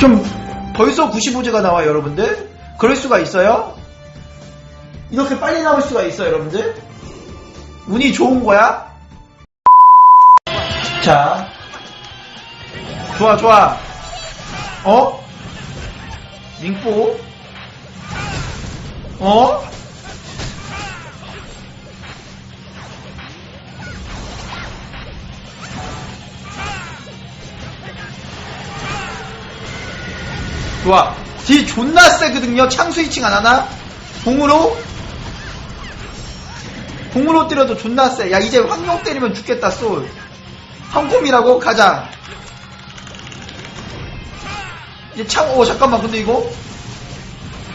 좀 벌써 95제가 나와요, 여러분들? 그럴 수가 있어요? 이렇게 빨리 나올 수가 있어요, 여러분들? 운이 좋은 거야? 자. 좋아, 좋아. 어? 밍뽀? 어? 좋아. 딜 존나 세거든요. 창 스위칭 안 하나? 공으로? 공으로 때려도 존나 세. 야, 이제 황룡 때리면 죽겠다, 솔. 황콤이라고? 가자. 이제 창, 오, 잠깐만, 근데 이거?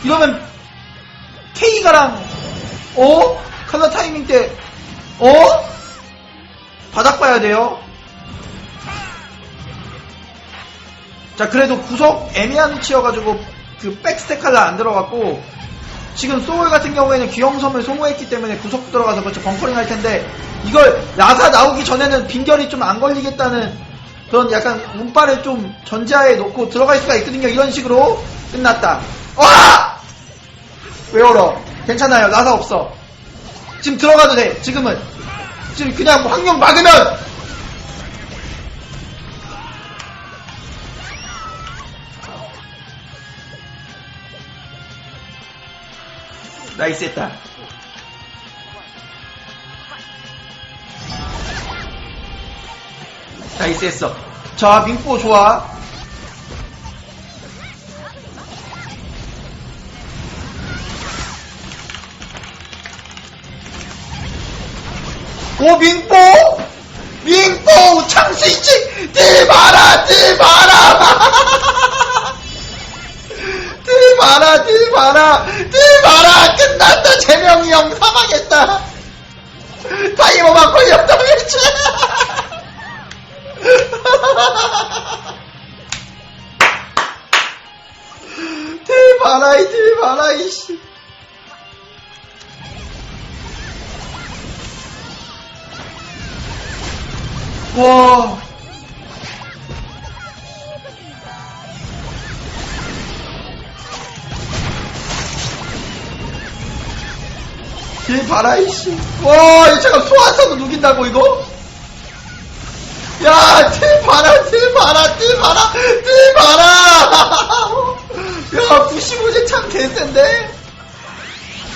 이러면, K가랑, 어? 칼라 타이밍 때, 어? 바닥 봐야 돼요. 자, 그래도 구석 애매한 위치여가지고, 그 백스택 칼라 안 들어갔고, 지금 소울 같은 경우에는 귀영섬을 소모했기 때문에 구석 들어가서 그렇죠. 벙커링 할 텐데 이걸 나사 나오기 전에는 빈결이 좀 안 걸리겠다는 그런 약간 운빨을 좀 전제하에 놓고 들어갈 수가 있거든요. 이런 식으로 끝났다. 와! 왜 얼어? 괜찮아요. 나사 없어. 지금 들어가도 돼. 지금은. 지금 그냥 뭐 확령 막으면 나이스 했다. 나이스 했어. 자 민포 좋아. 오 민포? 민포 마라 딜 마라! 딜 마라 끝났다 재명이 형 사망했다. 타이머만 걸렸다면 딜 마라 이딜 마라 이 씨. 와 딜 봐라 이씨. 와 이거 잠깐 소환사도 누긴다고 이거? 야딜 봐라 딜 봐라 딜 봐라 딜 봐라! 야 95제 참 개센데?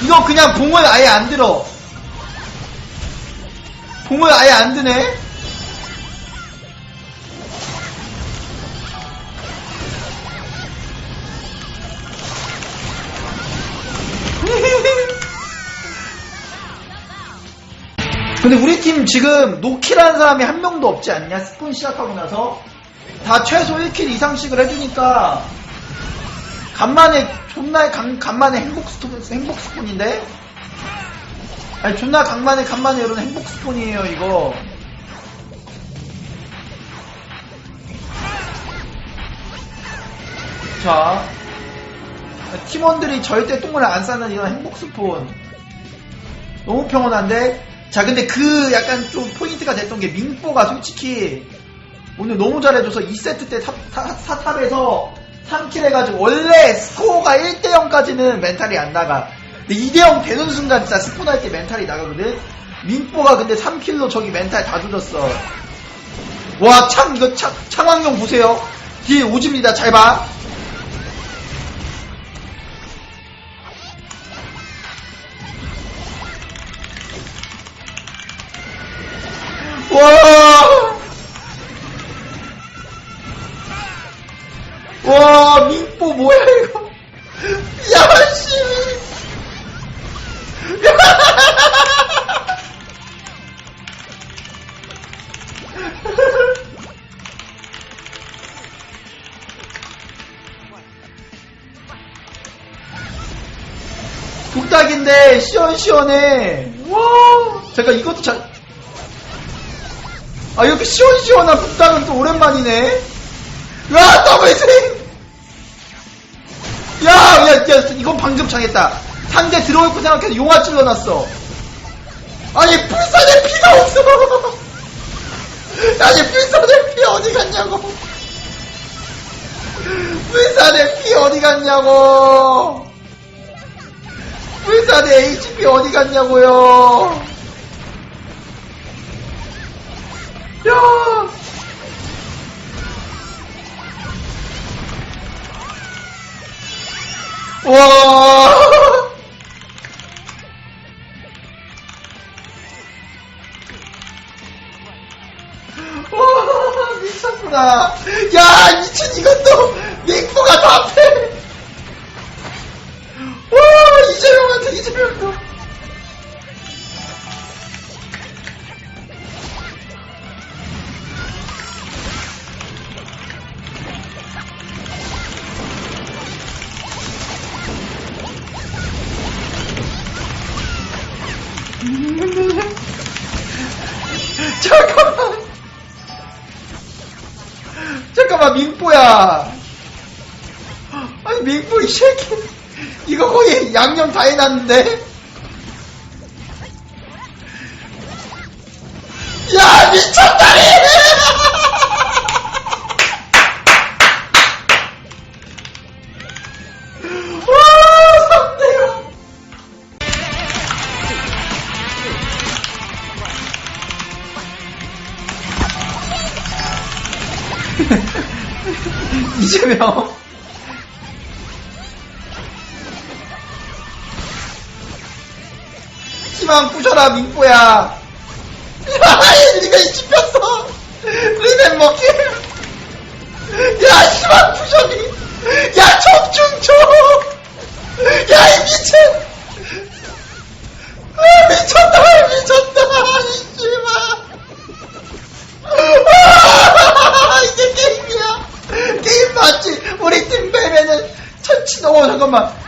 이거 그냥 봉을 아예 안 들어. 봉을 아예 안 드네 근데 우리 팀 지금 노키라는 사람이 한 명도 없지 않냐? 스폰 시작하고 나서. 다 최소 1킬 이상씩을 해주니까 간만에 존나 간, 간만에 행복 스폰 행복 스폰인데? 아니 존나 간만에 간만에 이런 행복 스폰이에요 이거. 자. 팀원들이 절대 똥을 안 싸는 이런 행복 스폰. 너무 평온한데 자 근데 그 약간 좀 포인트가 됐던 게 민뽀가 솔직히 오늘 너무 잘해줘서 2세트 때 사, 탑에서 3킬 해가지고 원래 스코어가 1대0까지는 멘탈이 안 나가. 근데 2대0 되는 순간 진짜 할때 멘탈이 나가거든? 민뽀가 근데 3킬로 저기 멘탈 다 조졌어. 와참 이거 참, 창왕용 보세요. 뒤에 오집니다. 잘 봐 와, 민뽀 뭐야, 이거? 야, 씨! 독닭인데, 시원시원해. 와! 잠깐, 이것도 잘, 아 이렇게 시원시원한 북당은 또 오랜만이네 야 더블 스윙 야, 이건 방금 장했다 상대 들어올 거 생각해서 용화 찔러놨어 아니 불사의 피가 없어 아니 불사의 피 어디 갔냐고 불사대 피 어디 갔냐고! 불사대 HP 어디 갔냐고요! 야! 와! 와, 미쳤구나. 야, 미친 이것도 맹포가 다 앞에. 와, 이재명한테 이재명도. 잠깐만. 잠깐만, 민뽀야. 아니, 민뽀 이 새끼. 이거 거의 양념 다 해놨는데? 야, 미쳤다니! 이재명. 희망 부셔라, 민뽀야. 야, 리벤 씹혔어. 리벤 먹기. 야, 희망 부셔리. 야, 적중초. 야, 이 미친. 아, 미쳤다, 미쳤다, 이 씨발. 아, 이게 게임이야. 게임 맞지? 우리 팀 빼면은 천치